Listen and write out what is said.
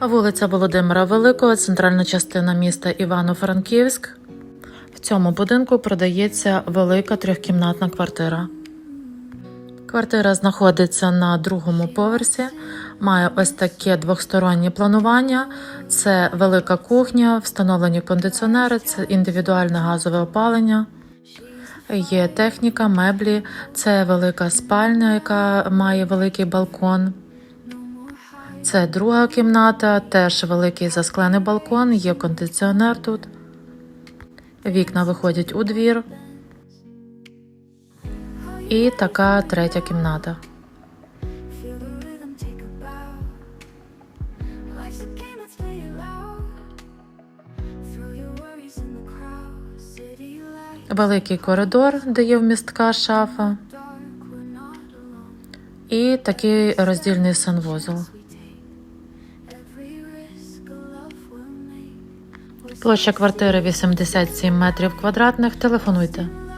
Вулиця Володимира Великого, центральна частина міста Івано-Франківськ. В цьому будинку продається велика трьохкімнатна квартира. Квартира знаходиться на другому поверсі, має ось таке двохстороннє планування. Це велика кухня, встановлені кондиціонери, це індивідуальне газове опалення. Є техніка, меблі, це велика спальня, яка має великий балкон. Це друга кімната, теж великий засклений балкон, є кондиціонер тут. Вікна виходять у двір. І така третя кімната. Великий коридор, де є вмістка шафа, і такий роздільний санвузол. Площа квартири 87 метрів квадратних. Телефонуйте.